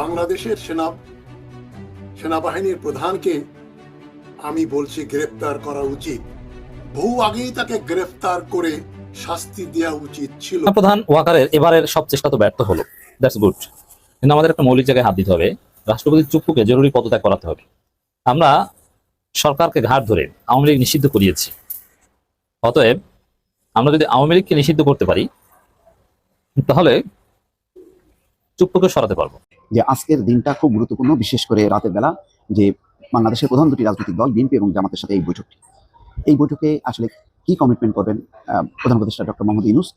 বাংলাদেশের সেনা, সেনাবাহিনীর প্রধানকে আমি বলছি গ্রেফতার করা উচিত। বহু আগেই তাকে গ্রেফতার করে শাস্তি দেওয়া উচিত ছিল। প্রধান ওয়াকারের এবারের সব চেষ্টা তো ব্যর্থ হলো। দ্যাটস গুড কিন্তু আমাদের একটা মৌলিক জায়গায় হাত দিতে হবে। রাষ্ট্রপতি চুপ্পুকে জরুরি পদত্যাগ করাতে হবে। আমরা সরকারকে ঘাট ধরে আওয়ামী লীগ নিষিদ্ধ করিয়েছি। অতএব আমরা যদি আওয়ামী লীগকে নিষিদ্ধ করতে পারি, তাহলে চুপ্পুকে সরাতে পারব। যে আজকের দিনটা খুব গুরুত্বপূর্ণ বিশেষ করে রাতের বেলা যে বাংলাদেশের প্রধান দুটি রাজনৈতিক দল বিএনপি এবং জামাতের সাথে এই বৈঠকটি। এই বৈঠকে আসলে কি কমিটমেন্ট করবেন আহ, প্রধান উপদেষ্টা ডক্টর মোহাম্মদ ইউনুস?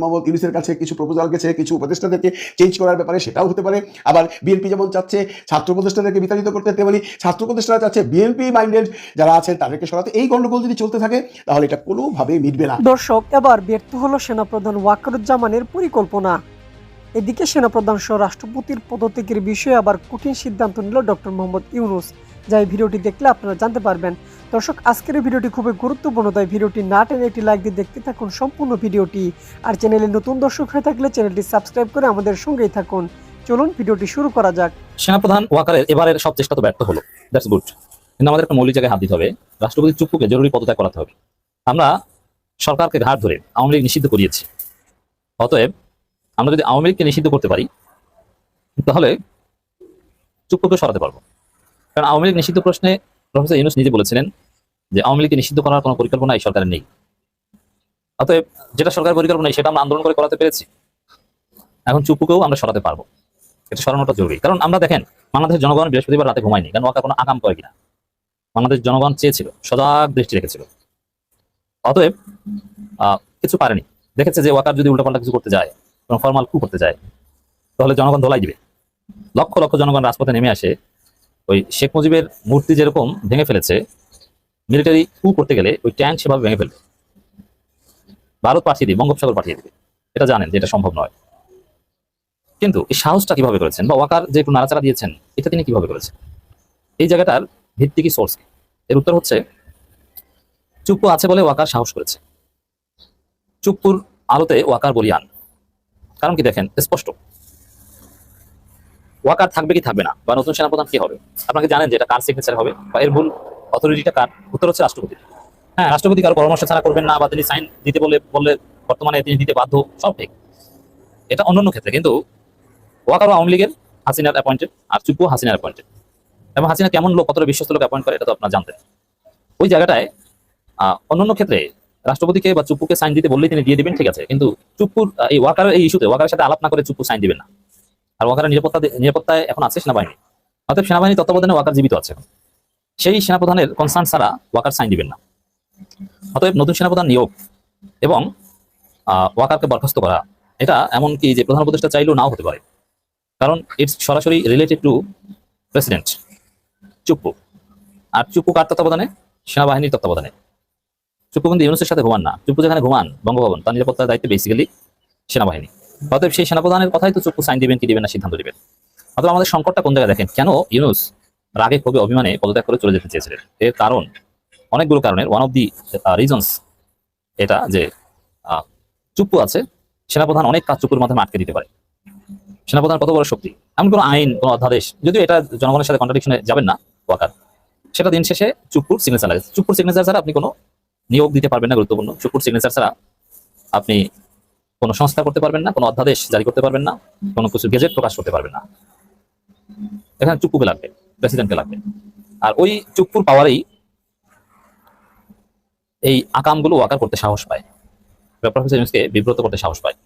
মোহাম্মদ ইউনুসের কাছে কিছু প্রপোজাল গেছে কিছু উপদেষ্টাদেরকে চেঞ্জ করার ব্যাপারে সেটাও হতে পারে। আবার বিএনপি যেমন চাচ্ছে ছাত্র উপদেষ্টাদেরকে বিতাড়িত করতে তেমনি ছাত্র উপদেষ্টারা চাচ্ছে বিএনপি মাইন্ডেড যারা আছেন তাদেরকে সরাতে এই গন্ডগোল যদি চলতে থাকে তাহলে এটা কোনোভাবেই মিটবে না। দর্শক এবার ব্যর্থ হলো সেনাপ্রধান ওয়াকারুজ্জামানের পরিকল্পনা। এদিকে সেনাপ্রধান সহ রাষ্ট্রপতির পদত্যাগের বিষয়ে আবার কঠিন সিদ্ধান্ত নিল ডক্টর মোহাম্মদ ইউনুস। যা এই ভিডিওটি দেখলে আপনারা জানতে পারবেন। দর্শক, আজকের ভিডিওটি খুবই গুরুত্বপূর্ণ, তাই ভিডিওটি না টেনে একটি লাইক দিয়ে দেখতে থাকুন সম্পূর্ণ ভিডিওটি। আর চ্যানেলে নতুন দর্শক হয়ে থাকলে চ্যানেলটি সাবস্ক্রাইব করে আমাদের সঙ্গেই থাকুন। চলুন ভিডিওটি শুরু করা যাক। সেনাপ্রধান ওয়াকারের এবারের সব চেষ্টা তো ব্যর্থ হলো। That's good. কিন্তু আমাদের একটা মৌলিক জায়গায় হাত দিতে হবে। রাষ্ট্রপতি চুপ্পুকে জরুরি পদত্যাগ করাতে হবে। আমরা সরকারকে ঘাট ধরে আওয়ামী লীগ নিষিদ্ধ করিয়েছি। অতএব আমরা যদি আওয়ামী লীগকে নিষিদ্ধ করতে পারি, তাহলে চুপ্পুকে সরাতে পারব। কারণ আওয়ামী লীগ নিষিদ্ধ প্রশ্নে প্রফেসর ইউনুস নিজে বলেছিলেন যে আওয়ামী লীগকে নিষিদ্ধ করার কোনো পরিকল্পনা এই সরকারের নেই। অতএব যেটা সরকারের পরিকল্পনা সেটা আমরা আন্দোলন করে করাতে পেরেছি। এখন চুপুকেও আমরা সরাতে পারব। এটা সরানোটা জরুরি। কারণ আমরা দেখেন, বাংলাদেশের জনগণ বৃহস্পতিবার রাতে ঘুমায়নি, কারণ ওয়াকা কোনো আকাম করে কিনা। বাংলাদেশ জনগণ চেয়েছিল, সজাগ দৃষ্টি রেখেছিল। অতএব কিছু পারেনি। দেখেছে যে ওয়াকার যদি উল্টাপাল্টা কিছু করতে যায় কোনো ফর্মাল কু করতে যায় তাহলে জনগণ ধোলাই দিবে। লক্ষ লক্ষ জনগণ রাজপথে নেমে আসে। ওই শেখ মুজিবের মূর্তি যেরকম ভেঙে ফেলেছে, মিলিটারি কু করতে গেলে ওই ট্যাঙ্ক সেভাবে ভেঙে ফেলবে। ভারত পাঠিয়ে দিবে, বঙ্গোপসাগর পাঠিয়ে দিবে। এটা জানেন যে এটা সম্ভব নয়। কিন্তু এই সাহসটা কীভাবে করেছেন বা ওয়াকার যে একটু নাড়াচাড়া দিয়েছেন, এটা তিনি কীভাবে করেছেন? এই জায়গাটার ভিত্তি কি সোর্স এর উত্তর হচ্ছে, চুপ্পু আছে বলে ওয়াকার সাহস করেছে। চুপ্পুর আলোতে ওয়াকার বলিয়ান। কারণ কি দেখেন, স্পষ্ট। ওয়াকার থাকবে কি থাকবে না, বা নতুন সেনাপ্রধান কি হবে? আপনাকে জানেন যে এটা কার সিগনেচার হবে, বা এর ভুল অথরিটিটা কার? উত্তর হচ্ছে রাষ্ট্রপতি। হ্যাঁ রাষ্ট্রপতি কারও পরামর্শ ছাড়া করবেন না, বা তিনি সাইন দিতে বলে, বললে বর্তমানে তিনি দিতে বাধ্য, সব ঠিক। এটা অন্যান্য ক্ষেত্রে, কিন্তু ওয়াকারও আওয়ামী লীগের হাসিনার অ্যাপয়েন্টেড আর চুপ্পু হাসিনার অ্যাপয়েন্টেড এবং হাসিনা কেমন লোক, কতটা বিশ্বস্ত লোক অ্যাপয়েন্ট করে, এটা তো আপনারা জানতেন। ওই জায়গাটায় অন্যান্য ক্ষেত্রে রাষ্ট্রপতিকে বা চুপ্পুকে সাইন দিতে বললেই তিনি দিয়ে দিবেন, ঠিক আছে। কিন্তু চুপ্পুর এই ওয়াকারের এই ইস্যুতে ওয়াকারের সাথে আলাপ না করে চুপ্পু সাইন দিবেন না। আর ওয়াকারের নিরাপত্তা নিরাপত্তায় এখন আছে সেনাবাহিনী। অর্থাৎ সেনাবাহিনী তত্ত্বাবধানে ওয়াকার জীবিত আছে সেই সেনাপ্রধানের কনসার্ন ছাড়া ওয়াকার সাইন দিবেন না। অতএব নতুন সেনাপ্রধান নিয়োগ এবং ওয়াকারকে বরখাস্ত করা, এটা এমন কি যে প্রধান উপদেষ্টা চাইলেও নাও হতে পারে। কারণ ইটস সরাসরি রিলেটেড টু প্রেসিডেন্ট চুপ্পু আর চুপ্পু কার তত্ত্বাবধানে? সেনাবাহিনীর তত্ত্বাবধানে। চুপ্পু কিন্তু ইউনুসের সাথে ঘুমান না। চুপ্পু যেখানে ঘুমান, বঙ্গভবন, তার নিরাপত্তার দায়িত্ব বেসিক্যালি সেনাবাহিনী। অতএব সেই সেনাপ্রধানের কথাই তো চুপ্পু সাইন দিবেন, কি দিবেন না সিদ্ধান্ত দিবেন। অথবা আমাদের সংকটটা কোন জায়গায় দেখেন? কেন ইউনুস রাগে খুবই অভিমানে পদত্যাগ করে চলে যেতে চেয়েছিলেন? এর কারণ অনেকগুলো কারণের। ওয়ান অফ দি রিজনস এটা যে চুপ্পু আছে, সেনাপ্রধান অনেক কাজ চুপুর মাধ্যমে আটকে দিতে পারে। সেনাপ্রধান কত বড় শক্তি? এমন কোনো আইন, কোনো অধ্যাদেশ? যদিও এটা জনগণের সাথে কন্ট্রাডিকশনে যাবেন না ওয়াকার সেটা দিন শেষে চুপুর সিগনেচার লাগে চুপুর সিগনেচার ছাড়া আপনি কোনো নিয়োগ দিতে পারবেন না গুরুত্বপূর্ণ। চুপুর সিগনেচার ছাড়া আপনি কোনো সংস্থা করতে পারবেন না, কোনো অধ্যাদেশ জারি করতে পারবেন না, কোনো কিছু গেজেট প্রকাশ করতে পারবেন না। এখানে চুপ্পুকে লাগবে প্রেসিডেন্টকে লাগবে। আর ওই চুপ্পুর পাওয়ারেই এই আকামগুলো ওয়াকার করতে সাহস পায়। প্রফেসর ইউনুসকে বিব্রত করতে সাহস পায়।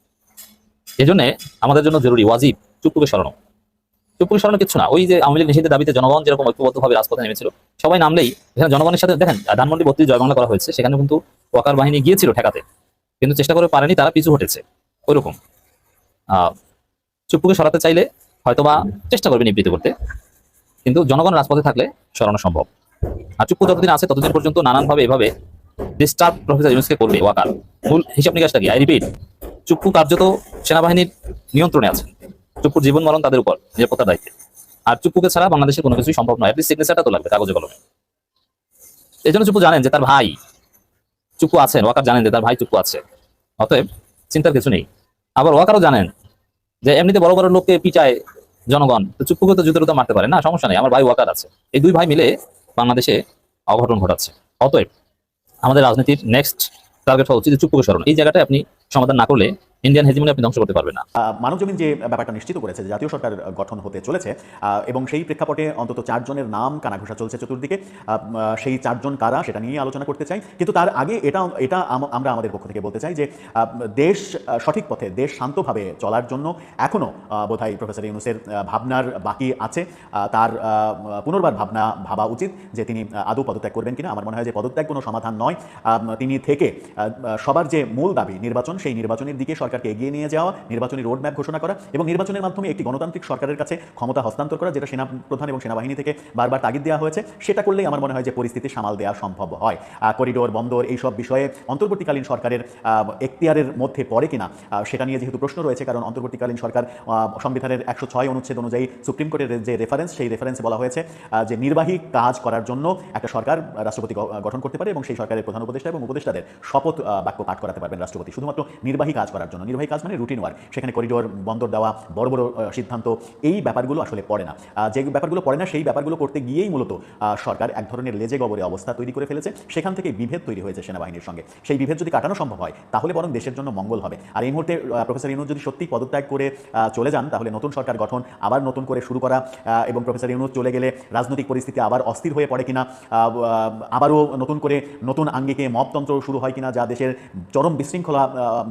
এই জন্য আমাদের জন্য জরুরি, ওয়াজিব চুপ্পুকে সরানো। চুপ্পুকে সরানো কিছু না। ওই যে আওয়ামী লীগ নিষিদ্ধের দাবিতে জনগণ যেরকম ঐক্যবদ্ধভাবে রাজপথে নেমেছিল, সবাই নামলেই এখানে জনগণের সাথে, দেখেন, ধানমন্ডি বত্রিশ জয়বাংলা করা হয়েছে, সেখানে কিন্তু ওয়াকার বাহিনী গিয়েছিল ঠেকাতে, কিন্তু চেষ্টা করে পারেনি তারা, পিছু হটেছে, ওইরকম। চুপ্পুকে সরাতে চাইলে হয়তোবা চেষ্টা করবে নিবৃত্ত করতে, কিন্তু জনগণ রাজপথে থাকলে সরানো সম্ভব। আর চুপ্পু যতদিন আছে, ততদিন পর্যন্ত নানানভাবে এভাবে ডিস্টার্ব প্রফেসর করবে ওয়াকার। মূল হিসাব নিকাশটা কি? আই রিপিট চুপ্পু কার্যত সেনাবাহিনীর নিয়ন্ত্রণে আছে। চুপ্পুর জীবন মরণ তাদের উপর, নিরাপত্তার দায়িত্বে। আর চুপ্পুকে ছাড়া বাংলাদেশে কোনো কিছুই সম্ভব নয়। অ্যাটলিস্ট সিগনেচারটা তো লাগবে, কাগজে কলমে। এই জন্য চুপ্পু জানেন যে তার ভাই চুপু আছেন, ওয়াকার জানেন যে তার ভাই চুপ্পু আছে। অতএব চিন্তার কিছু নেই। আবার ওয়াকারও জানেন যে এমনিতে বড় বড় লোককে পিটায় জনগণ, তো চুপ করে তো জুতোর তো মারতে পারে। না, সমস্যা নেই, আমার ভাই ওয়াকার আছে। এই দুই ভাই মিলে বাংলাদেশে অঘটন ঘটাচ্ছে। অতএব আমাদের রাজনীতির নেক্সট টার্গেট হওয়া উচিত চুপ করে সরণ এই জায়গাটায় আপনি সমাধান না করলে ইন্ডিয়ান হেজিমনি আপনি ধ্বংস করতে পারবেন না। মানবজমিন যে ব্যাপারটা নিশ্চিত করেছে জাতীয় সরকার গঠন হতে চলেছে এবং সেই প্রেক্ষাপটে অন্তত চারজনের নাম কানাঘোষা চলছে চতুর্দিকে সেই চারজন কারা সেটা নিয়ে আলোচনা করতে চাই। কিন্তু তার আগে এটা এটা আমরা আমাদের পক্ষ থেকে বলতে চাই যে দেশ সঠিক পথে, দেশ শান্তভাবে চলার জন্য এখনও বোধহয় প্রফেসর ইউনুসের ভাবনার বাকি আছে। তার পুনর্বার ভাবনা ভাবা উচিত যে তিনি আদৌ পদত্যাগ করবেন কিনা। আমার মনে হয় যে পদত্যাগ কোনো সমাধান নয়। তিনি থেকে সবার যে মূল দাবি নির্বাচন, সেই নির্বাচনের দিকে সরকারকে এগিয়ে নিয়ে যাওয়া নির্বাচনী রোড ম্যাপ ঘোষণা করা এবং নির্বাচনের মাধ্যমে একটি গণতান্ত্রিক সরকারের কাছে ক্ষমতা হস্তান্তর করা যেটা সেনা প্রধান এবং সেনাবাহিনী থেকে বারবার তাগিদ দেওয়া হয়েছে সেটা করলেই আমার মনে হয় যে পরিস্থিতি সামাল দেওয়া সম্ভব হয়। করিডোর বন্দর এইসব বিষয়ে অন্তর্বর্তীকালীন সরকারের আহ, এখতিয়ারের মধ্যে পড়ে কিনা সেটা নিয়ে যেহেতু প্রশ্ন রয়েছে কারণ অন্তর্বর্তীকালীন সরকার সংবিধানের একশো ছয় অনুচ্ছেদ অনুযায়ী সুপ্রিম কোর্টের যে রেফারেন্স সেই রেফারেন্সে বলা হয়েছে যে নির্বাহী কাজ করার জন্য একটা সরকার রাষ্ট্রপতি গঠন করতে পারে এবং সেই সরকারের প্রধান উপদেষ্টা এবং উপদেষ্টাদের শপথ বাক্য পাঠ করাতে পারবেন রাষ্ট্রপতি। শুধুমাত্র নির্বাহী কাজ করার জন্য নির্বাহী কাজ মানে রুটিন ওয়ার্ক সেখানে করিডোর বন্দর দেওয়া, বড় বড় সিদ্ধান্ত, এই ব্যাপারগুলো আসলে পড়ে না। যে ব্যাপারগুলো পড়ে না, সেই ব্যাপারগুলো করতে গিয়েই মূলত সরকার এক ধরনের লেজে গবরে অবস্থা তৈরি করে ফেলেছে। সেখান থেকে বিভেদ তৈরি হয়েছে সেনাবাহিনীর সঙ্গে। সেই বিভেদ যদি কাটানো সম্ভব হয়, তাহলে বরং দেশের জন্য মঙ্গল হবে। আর এই মুহূর্তে প্রফেসর ইউনুস যদি সত্যি পদত্যাগ করে চলে যান, তাহলে নতুন সরকার গঠন, আবার নতুন করে শুরু করা এবং প্রফেসর ইউনুস চলে গেলে রাজনৈতিক পরিস্থিতি আবার অস্থির হয়ে পড়ে কিনা আবারও নতুন করে নতুন আঙ্গিকে মপতন্ত্র শুরু হয় কিনা, যা দেশের চরম বিশৃঙ্খলা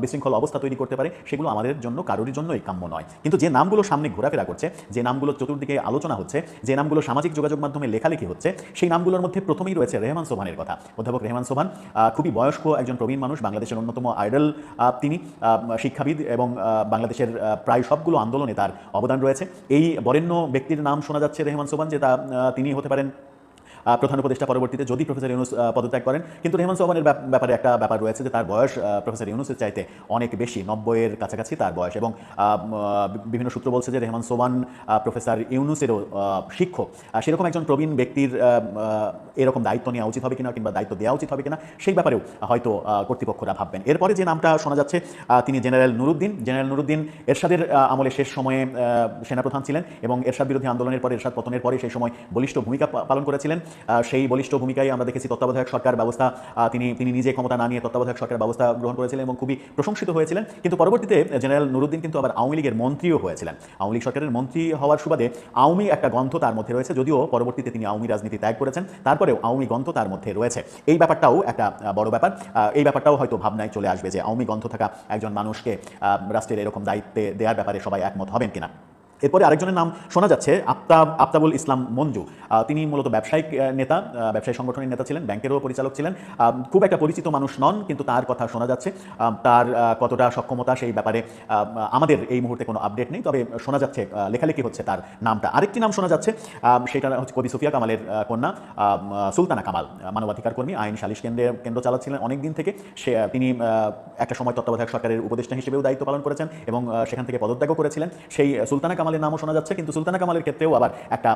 বিশৃঙ্খল অবস্থা তৈরি করতে পারে সেগুলো আমাদের জন্য কারোরই জন্যই কাম্য নয়। কিন্তু যে নামগুলো সামনে ঘোরাফেরা করছে যে নামগুলো চতুর্দিকে আলোচনা হচ্ছে যে নামগুলো সামাজিক যোগাযোগ মাধ্যমে লেখালেখি হচ্ছে সেই নামগুলোর মধ্যে প্রথমেই রয়েছে রেহমান সোভানের কথা। অধ্যাপক রেহমান আহ, খুবই বয়স্ক একজন প্রবীণ মানুষ বাংলাদেশের অন্যতম আইডল তিনি শিক্ষাবিদ এবং বাংলাদেশের প্রায় সবগুলো আন্দোলনে তার অবদান রয়েছে। এই বরেণ্য ব্যক্তির নাম শোনা যাচ্ছে রেহমান সোভান যে তা তিনি হতে পারেন প্রধান উপদেষ্টা পরবর্তীতে যদি প্রফেসর ইউনুস পদত্যাগ করেন। কিন্তু রেহমান সোহানের ব্যাপারে একটা ব্যাপার রয়েছে যে তার বয়স প্রফেসর ইউনুসের চাইতে অনেক বেশি। নব্বইয়ের কাছাকাছি তার বয়স এবং বিভিন্ন সূত্র বলছে যে রেহমান সোহান প্রফেসর ইউনুসেরও শিক্ষক। সেরকম একজন প্রবীণ ব্যক্তির এরকম দায়িত্ব নেওয়া উচিত হবে কিনা কিংবা দায়িত্ব দেওয়া উচিত হবে কিনা, সেই ব্যাপারেও হয়তো কর্তৃপক্ষরা ভাববেন। এরপরে যে নামটা শোনা যাচ্ছে তিনি জেনারেল নুরুদ্দিন। জেনারেল নুরুদ্দিন এরশাদের আমলে শেষ সময়ে সেনাপ্রধান ছিলেন এবং এরশাদ বিরোধী আন্দোলনের পরে, এরশাদ পতনের পরে সেই সময় বলিষ্ঠ ভূমিকা পালন করেছিলেন। সেই বলিষ্ঠ ভূমিকায় আমরা দেখেছি তত্ত্বাবধায়ক সরকার ব্যবস্থা তিনি তিনি নিজে ক্ষমতা না নিয়ে তত্ত্বাবধায়ক সরকার ব্যবস্থা গ্রহণ করেছিলেন এবং খুবই প্রশংসিত হয়েছিলেন। কিন্তু পরবর্তীতে জেনারেল নুরুদ্দিন কিন্তু আবার আওয়ামী লীগের মন্ত্রীও হয়েছিলেন। আওয়ামী লীগ সরকারের মন্ত্রী হওয়ার সুবাদে আওয়ামী একটা গন্ধ তার মধ্যে রয়েছে, যদিও পরবর্তীতে তিনি আওয়ামী রাজনীতি ত্যাগ করেছেন। তারপরেও আওয়ামী গন্ধ তার মধ্যে রয়েছে। এই ব্যাপারটাও একটা বড় ব্যাপার। এই ব্যাপারটাও হয়তো ভাবনায় চলে আসবে যে আওয়ামী গন্ধ থাকা একজন মানুষকে রাষ্ট্রের এরকম দায়িত্বে দেওয়ার ব্যাপারে সবাই একমত হবেন কিনা। এরপরে আরেকজনের নাম শোনা যাচ্ছে, আফতাব, আফতাবুল ইসলাম মঞ্জু। তিনি মূলত ব্যবসায়িক নেতা ব্যবসায়ী সংগঠনের নেতা ছিলেন, ব্যাংকেরও পরিচালক ছিলেন। খুব একটা পরিচিত মানুষ নন, কিন্তু তার কথা শোনা যাচ্ছে। তার কতটা সক্ষমতা সেই ব্যাপারে আমাদের এই মুহূর্তে কোনো আপডেট নেই, তবে শোনা যাচ্ছে লেখালেখি হচ্ছে তার নামটা। আরেকটি নাম শোনা যাচ্ছে সেটা হচ্ছে কবি সুফিয়া কামালের কন্যা সুলতানা কামাল মানবাধিকার কর্মী, আইন সালিশ কেন্দ্রে, কেন্দ্র চালাচ্ছিলেন অনেক দিন থেকে। সে তিনি একটা সময় তত্ত্বাবধায়ক সরকারের উপদেষ্টা হিসেবেও দায়িত্ব পালন করেছেন এবং সেখান থেকে পদত্যাগও করেছিলেন। সেই সুলতানা কামালের নামও শোনা যাচ্ছে, কিন্তু সুলতানা কামালের ক্ষেত্রেও আবার একটা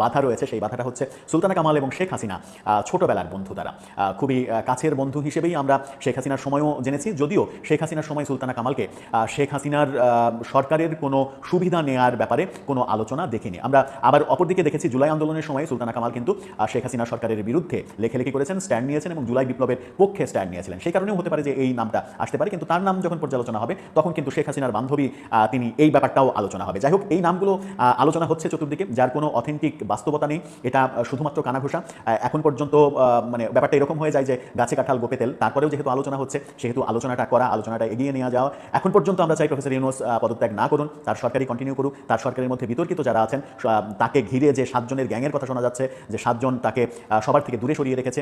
বাধা রয়েছে। সেই বাধাটা হচ্ছে সুলতানা কামাল এবং শেখ হাসিনা ছোটবেলার বন্ধু তারা। খুবই কাছের বন্ধু হিসেবেই আমরা শেখ হাসিনার সময়ও জেনেছি। যদিও শেখ হাসিনার সময় সুলতানা কামালকে শেখ হাসিনার সরকারের কোনো সুবিধা নেয়ার ব্যাপারে কোনো আলোচনা দেখিনি। আমরা আবার অপরদিকে দেখেছি, জুলাই আন্দোলনের সময় সুলতানা কামাল কিন্তু শেখ হাসিনা সরকারের বিরুদ্ধে লেখালেখি করেছেন, স্ট্যান্ড নিয়েছেন এবং জুলাই বিপ্লবের পক্ষে স্ট্যান্ড নিয়েছিলেন। সেই কারণেও হতে পারে যে এই নামটা আসতে পারে, কিন্তু তার নাম যখন পর্যালোচনা হবে, তখন কিন্তু শেখ হাসিনার বান্ধবী তিনি এই ব্যাপারটাও আলোচনা হবে। যাই হোক এই নামগুলো আলোচনা হচ্ছে চতুর্দিকে, যার কোনো অথেন্টিক বাস্তবতা নেই। এটা শুধুমাত্র কানাঘোষা। এখন পর্যন্ত মানে ব্যাপারটা এরকম হয়ে যায় যে গাছে কাঁঠাল, গোপে তেল। তারপরেও যেহেতু আলোচনা হচ্ছে, সেহেতু আলোচনাটা করা, আলোচনাটা এগিয়ে নিয়ে যাওয়া। এখন পর্যন্ত আমরা চাই প্রফেসর ইউনুস পদত্যাগ না করুন, তার সরকারি কন্টিনিউ করুক, তার সরকারের মধ্যে বিতর্কিত যারা আছেন তাকে ঘিরে যে সাতজনের গ্যাংয়ের কথা শোনা যাচ্ছে, যে সাতজন তাকে সবার থেকে দূরে সরিয়ে রেখেছে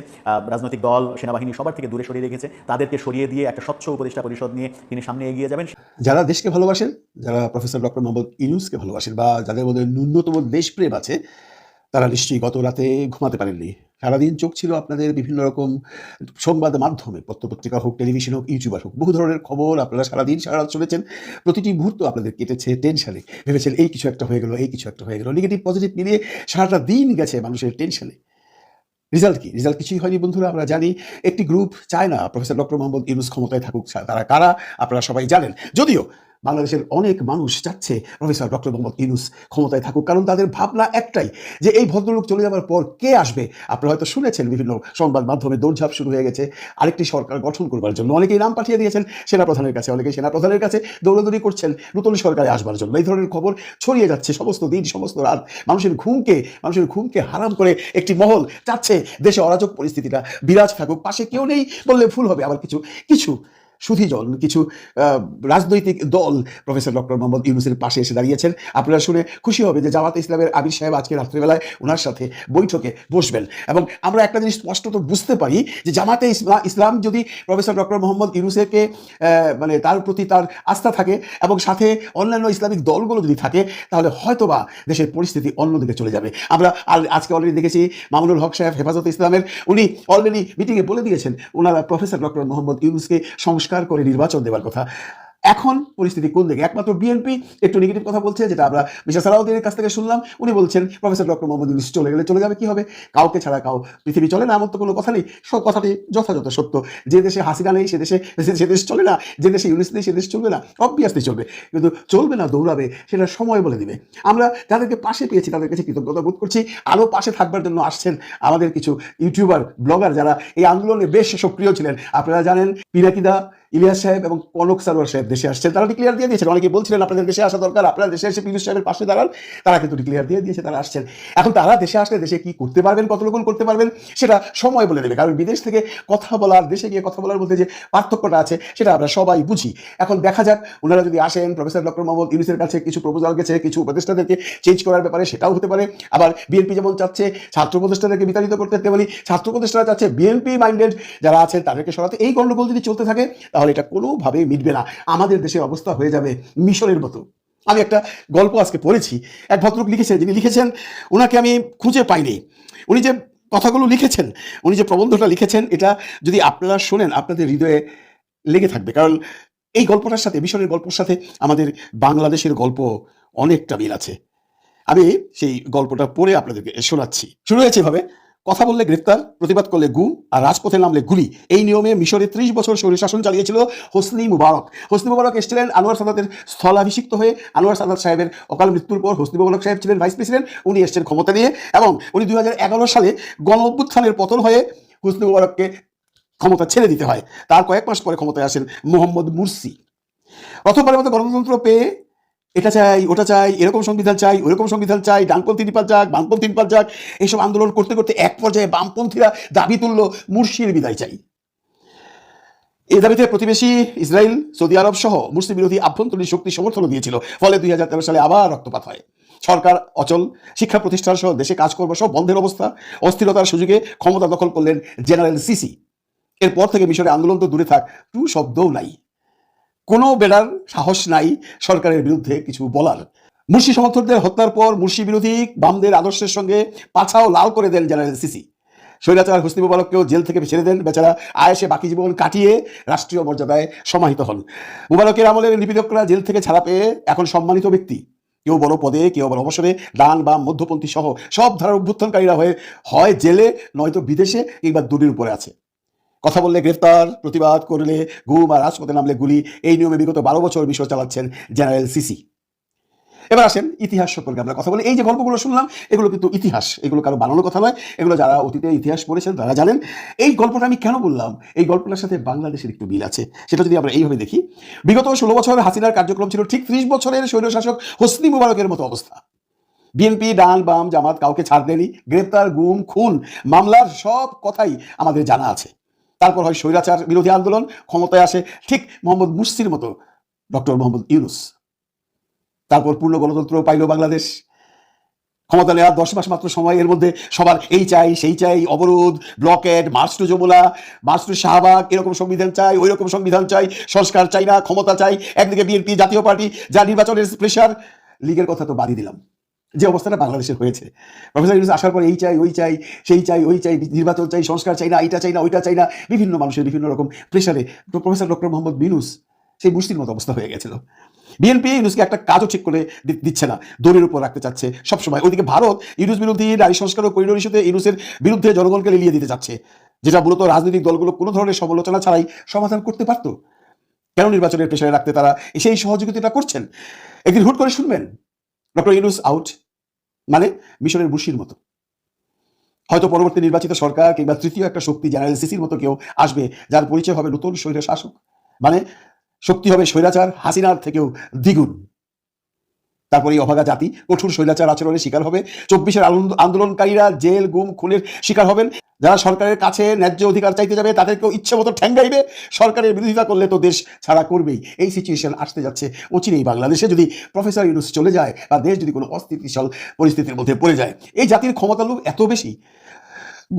রাজনৈতিক দল, সেনাবাহিনী সবার থেকে দূরে সরিয়ে রেখেছে, তাদেরকে সরিয়ে দিয়ে একটা স্বচ্ছ উপদেষ্টা পরিষদ নিয়ে তিনি সামনে এগিয়ে যাবেন। যারা দেশকে ভালোবাসেন, যারা প্রফেসর ডক্টর মোহাম্মদ ইউনুসকে ভালোবাসেন বা যাদের মধ্যে ন্যূনতম দেশপ্রেম আছে, তারা নিশ্চয়ই গত রাতে ঘুমাতে পারেননি। সারাদিন চোখ ছিল আপনাদের বিভিন্ন রকম সংবাদ মাধ্যমে, পত্রপত্রিকা হোক, টেলিভিশন হোক, ইউটিউবার হোক, বহু ধরনের খবর আপনারা সারাদিন সারা রাত শুনেছেন। প্রতিটি মুহূর্ত আপনাদের কেটেছে টেনশনে। ভেবেছেন এই কিছু একটা হয়ে গেল, এই কিছু একটা হয়ে গেল। নেগেটিভ, পজিটিভ মিলিয়ে সারাটা দিন গেছে মানুষের টেনশনে। রেজাল্ট কি? রেজাল্ট কিছুই হয়নি বন্ধুরা, আমরা জানি। একটি গ্রুপ চায় না, প্রফেসর ডক্টর মোহাম্মদ ইউনুস ক্ষমতায় থাকুক, তারা কারা? আপনারা সবাই জানেন। যদিও বাংলাদেশের অনেক মানুষ চাচ্ছে প্রফেসর ডক্টর মোহাম্মদ ইউনুস ক্ষমতায় থাকুক। কারণ তাদের ভাবনা একটাই যে এই ভদ্রলোক চলে যাওয়ার পর কে আসবে? আপনারা হয়তো শুনেছেন বিভিন্ন সংবাদ মাধ্যমে দৌড়ঝাঁপ শুরু হয়ে গেছে। আরেকটি সরকার গঠন করবার জন্য অনেকেই নাম পাঠিয়ে দিয়েছেন সেনাপ্রধানের কাছে, অনেকেই সেনাপ্রধানের কাছে দৌড়দৌড়ি করছেন নতুন সরকারে আসবার জন্য। এই ধরনের খবর ছড়িয়ে যাচ্ছে সমস্ত দিন, সমস্ত রাত। মানুষের ঘুমকে মানুষের ঘুমকে হারাম করে একটি মহল চাচ্ছে দেশে অরাজক পরিস্থিতিটা। বিরাজ থাকুক, পাশে কেউ নেই বললে ভুল হবে, আবার কিছু কিছু সুধীজন কিছু রাজনৈতিক দল প্রফেসর ডক্টর মোহাম্মদ ইউনুসের পাশে এসে দাঁড়িয়েছেন। আপনারা শুনে খুশি হবে যে জামাত ইসলামের আবির সাহেব আজকে রাত্রিবেলায় ওনার সাথে বৈঠকে বসবেন। এবং আমরা একটা জিনিস স্পষ্টত বুঝতে পারি যে জামাতে ইসলা- ইসলাম যদি প্রফেসর ডক্টর মোহাম্মদ ইউনুসেরকে মানে তার প্রতি তার আস্থা থাকে এবং সাথে অন্যান্য ইসলামিক দলগুলো যদি থাকে, তাহলে হয়তোবা দেশের পরিস্থিতি অন্যদিকে চলে যাবে। আমরা আজকে অলরেডি দেখেছি মামুনুল হক সাহেব হেফাজত ইসলামের, উনি অলরেডি মিটিংয়ে বলে দিয়েছেন, ওনারা প্রফেসর ডক্টর মোহাম্মদ ইউনুসকে সংস্কার করে নির্বাচন দেওয়ার কথা। এখন পরিস্থিতি কোন দিকে? একমাত্র বিএনপি একটু নেগেটিভ কথা বলছে, যেটা আমরা মিশা সালাউদ্দিনের কাছ থেকে শুনলাম। উনি বলছেন, প্রফেসর ডক্টর মোহাম্মদ ইউনুস চলে গেলে চলে যাবে, কি হবে? কাউকে ছাড়া কাউ পৃথিবী চলে না, এমন তো কোনো কথা নেই। সব কথাটি যথাযথ, সত্য। যে দেশে হাসিনা নেই, সে দেশে সে- দেশ চলে না। যে দেশে ইউনুস নেই, সে দেশ চলবে না। অবভিয়াসলি চলবে। কিন্তু চলবে না, দৌড়াবে, সেটা সময় বলে দিবে। আমরা যাদেরকে পাশে পেয়েছি, তাদের কাছে কৃতজ্ঞতা বোধ করছি। আরও পাশে থাকবার জন্য আসছেন আমাদের কিছু ইউটিউবার ব্লগার যারা এই আন্দোলনে বেশ সক্রিয় ছিলেন। আপনারা জানেন, পিনাকিদা ইলিয়াস সাহেব এবং কনক সারোয়ার সাহেব দেশে আসছেন। তারা ডিক্লিয়ার দিয়ে দিয়েছেন। অনেকে বলছিলেন আপনাদের দেশে আসা দরকার, আপনারা দেশে এসে পিউষ সাহেবের পাশে দাঁড়ান। তারা কিন্তু ডিক্লিয়ার দিয়ে দিয়েছে, তারা আসছেন। এখন তারা দেশে আসলে দেশে কি করতে পারবেন কত রকম করতে পারবেন, সেটা সময় বলে দেবে। কারণ বিদেশ থেকে কথা বলার, দেশে গিয়ে কথা বলার মধ্যে যে পার্থক্যটা আছে, সেটা আমরা সবাই বুঝি। এখন দেখা যাক, ওনারা যদি আসেন, প্রফেসর ডক্টর মোহাম্মদ ইউনুসের কাছে কিছু প্রপোজাল গেছে, কিছু উপদেষ্টাদেরকে চেঞ্জ করার ব্যাপারে সেটাও হতে পারে। আবার বিএনপি যেমন চাচ্ছে, ছাত্র উপদেষ্টাদেরকে বিতাড়িত করতে তেমনি ছাত্র উপদেষ্টারা চাচ্ছে বিএনপি মাইন্ডেড যারা আছেন, তাদেরকে সরাতে এই গণ্ডগোল যদি চলতে থাকে তাহলে এটা কোনোভাবেই মিটবে না। আমাদের দেশের অবস্থা হয়ে যাবে মিশরের মতো। আমি একটা গল্প আজকে পড়েছি। এক ভদ্রলোক লিখেছেন, যিনি লিখেছেন, ওনাকে আমি খুঁজে পাইনি। উনি যে কথাগুলো লিখেছেন, উনি যে প্রবন্ধটা লিখেছেন, এটা যদি আপনারা শোনেন, আপনাদের হৃদয়ে লেগে থাকবে। কারণ এই গল্পটার সাথে, মিশরের গল্পের সাথে আমাদের বাংলাদেশের গল্প অনেকটা মিল আছে। আমি সেই গল্পটা পড়ে আপনাদেরকে শোনাচ্ছি। শুরু হয়েছে এভাবে। কথা বললে গ্রেপ্তার প্রতিবাদ করলে গুম, আর রাজপথে নামলে গুলি। এই নিয়মে মিশরে ত্রিশ বছর শরীর শাসন চালিয়েছিল হোসনি মুবারক। হোসনি মুবারক এসেছিলেন আনোয়ার সাদাতের স্থলাভিষিক্ত হয়ে। আনোয়ার সাদাত সাহেবের অকাল মৃত্যুর পর হোসনি মুবারক সাহেব ছিলেন ভাইস প্রেসিডেন্ট উনি এসেছেন ক্ষমতা নিয়ে এবং উনি দু হাজার এগারো সালে গণ অভ্যুত্থানের পতন হয়ে হোসনি মুবারককে ক্ষমতা ছেড়ে দিতে হয়। তার কয়েক মাস পরে ক্ষমতায় আসেন মোহাম্মদ মুরসি। প্রথমবারের মতো গণতন্ত্র পেয়ে এটা চাই, ওটা চাই, এরকম সংবিধান চাই ওইরকম সংবিধান চাই, ডানপন্থী নিপাত যাক, বামপন্থী নিপাত যাক, এইসব আন্দোলন করতে করতে এক পর্যায়ে বামপন্থীরা দাবি তুলল মুর্শির বিদায় চাই। এই দাবিতে প্রতিবেশী ইসরায়েল সৌদি আরব সহ মুসলিম বিরোধী আভ্যন্তরীণ শক্তি সমর্থন দিয়েছিল, ফলে দুই হাজার তেরো সালে আবার রক্তপাত হয়। সরকার অচল, শিক্ষা প্রতিষ্ঠান সহ দেশে কাজ করব সব বন্ধের অবস্থা, অস্থিরতার সুযোগে ক্ষমতা দখল করলেন জেনারেল সিসি। এরপর থেকে মিশরে আন্দোলন তো দূরে থাক, টু শব্দও নাই। কোনো বেড়ার সাহস নাই সরকারের বিরুদ্ধে কিছু বলার। মুর্শি সমর্থকদের হত্যার পর মুর্শি বিরোধী বামদের আদর্শের সঙ্গে পাছাও লাল করে দেন জেনারেল সিসি। স্বৈরাচার হুসনি মুবারককেও জেল থেকে ছেড়ে দেন বেচারা আয়েসে বাকি জীবন কাটিয়ে রাষ্ট্রীয় মর্যাদায় সমাহিত হন। মুবারকের আমলের নিপীড়করা জেল থেকে ছাড়া পেয়ে এখন সম্মানিত ব্যক্তি। কেউ বড় পদে, কেউ আবার অবসরে ডান বা মধ্যপন্থী সহ সব ধারার অভ্যুত্থানকারীরা হয়ে হয় জেলে, নয়তো বিদেশে কিংবা দূরের উপরে আছে। কথা বললে গ্রেফতার, প্রতিবাদ করলে গুম আর রাজপথে নামলে গুলি, এই নিয়মে বিগত বারো বছর বিষয় চালাচ্ছেন জেনারেল সিসি। এবার আসেন ইতিহাস সম্পর্কে আমরা কথা বলি। এই যে গল্পগুলো শুনলাম, এগুলো কিন্তু ইতিহাস, এগুলো কারও বানানোর কথা নয়। এগুলো যারা অতীতে ইতিহাস পড়েছেন, তারা জানেন। এই গল্পটা আমি কেন বললাম? এই গল্পটার সাথে বাংলাদেশের একটু মিল আছে। সেটা যদি আমরা এইভাবে দেখি, বিগত ষোলো বছর হাসিনার কার্যক্রম ছিল ঠিক ত্রিশ বছরের স্বৈরশাসক হোসনি মুবারকের মতো অবস্থা। বিএনপি ডান বাম জামাত কাউকে ছাড় দেয়নি গ্রেপ্তার, গুম, খুন, মামলার সব কথাই আমাদের জানা আছে। তারপর হয় স্বৈরাচার বিরোধী আন্দোলন, ক্ষমতায় আসে ঠিক মোহাম্মদ মুর্সির মতো ডক্টর মোহাম্মদ ইউনুস। তারপর পূর্ণ গণতন্ত্র পাইল বাংলাদেশ। ক্ষমতা নেওয়ার দশ মাস মাত্র সময়, এর মধ্যে সবার এই চাই, সেই চাই, অবরোধ, blockade, march to Jamuna, march Shahbag, এরকম সংবিধান চাই ওই রকম সংবিধান চাই, সংস্কার চাই না, ক্ষমতা চাই, একদিকে বিএনপি জাতীয় পার্টি, যা নির্বাচনের প্রেশার লীগের কথা তো বাদই দিলাম। যে অবস্থাটা বাংলাদেশের হয়েছে। প্রফেসর ইউনুস আসার পর এই চাই, ওই চাই, সেই চাই, ওই চাই, নির্বাচন চাই, সংস্কার চাই না, এইটা চাই না, ওইটা চাই না, বিভিন্ন মানুষের বিভিন্ন রকম প্রেশারে প্রফেসর ডক্টর মোহাম্মদ বিনুস সেই মুসলিম মতো অবস্থা হয়ে গেছিল। বিএনপি ইউনুসকে একটা কাজও ঠিক করে দিচ্ছে না, দৌড়ের উপর রাখতে চাচ্ছে সবসময়। ওইদিকে ভারত, ইউনুস বিরোধী নারী সংস্কার ও করিডোর ইস্যুতে ইউনুসের বিরুদ্ধে জনগণকে লিলিয়ে দিতে চাচ্ছে, যেটা মূলত রাজনৈতিক দলগুলো কোনো ধরনের সমালোচনা ছাড়াই সমাধান করতে পারতো। কেন নির্বাচনের পেছনে রাখতে তারা সেই সহযোগিতাটা করছেন? একদিন হুট করে শুনবেন। ডক্টর ইউনুস আউট মানে মিশরের বুশির মতো। হয়তো পরবর্তী নির্বাচিত সরকার কিংবা তৃতীয় একটা শক্তি জেনারেল সিসির মতো কেউ আসবে যার পরিচয় হবে নতুন স্বৈর শাসক মানে শক্তি হবে স্বৈরাচার, হাসিনার থেকেও দ্বিগুণ। তারপরে এই অভাগা জাতি কঠোর স্বৈরাচার আচরণের শিকার হবে। চব্বিশের আন্দোলনকারীরা জেল, গুম, খুনের শিকার হবেন। যারা সরকারের কাছে ন্যায্য অধিকার চাইতে যাবে, তাদেরকেও ইচ্ছে মতো ঠ্যাং গাইবে সরকারের বিরোধিতা করলে তো দেশ ছাড়া করবেই। এই সিচুয়েশন আসতে যাচ্ছে অচিরেই বাংলাদেশে। যদি প্রফেসর ইউনুস চলে যায় বা দেশ যদি কোনো অস্থিতিশীল পরিস্থিতির মধ্যে পড়ে যায়, এই জাতির ক্ষমতা লোক এত বেশি।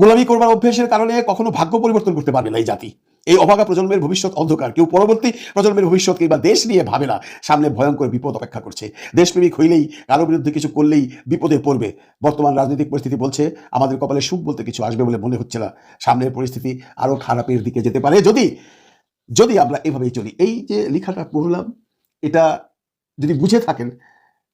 গোলামি করবার অভ্যেসের কারণে কখনো ভাগ্য পরিবর্তন করতে পারবে না এই জাতি। এই অভাগা প্রজন্মের ভবিষ্যৎ অন্ধকার। কেউ পরবর্তী প্রজন্মের ভবিষ্যৎ কিংবা দেশ নিয়ে ভাবে না। সামনে ভয়ঙ্কর বিপদ অপেক্ষা করছে। দেশপ্রেমিক হইলেই, কারও বিরুদ্ধে কিছু করলেই বিপদে পড়বে। বর্তমান রাজনৈতিক পরিস্থিতি বলছে, আমাদের কপালে সুখ বলতে কিছু আসবে বলে মনে হচ্ছে না। সামনের পরিস্থিতি আরও খারাপের দিকে যেতে পারে। যদি যদি আমরা এভাবেই চলি। এই যে লেখাটা পড়লাম, এটা যদি বুঝে থাকেন,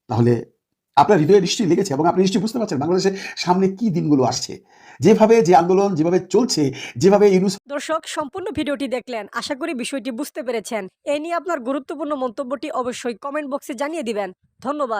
তাহলে আপনার হৃদয়ে নিশ্চয়ই লেগেছে এবং আপনি নিশ্চয়ই বুঝতে পারছেন বাংলাদেশের সামনে কি দিনগুলো আসছে। যেভাবে যে আন্দোলন, যেভাবে চলছে, যেভাবে দর্শক, সম্পূর্ণ ভিডিওটি দেখলেন। আশা করি বিষয়টি বুঝতে পেরেছেন। এ নিয়ে আপনার গুরুত্বপূর্ণ মন্তব্যটি অবশ্যই কমেন্ট বক্সে জানিয়ে দিবেন। ধন্যবাদ।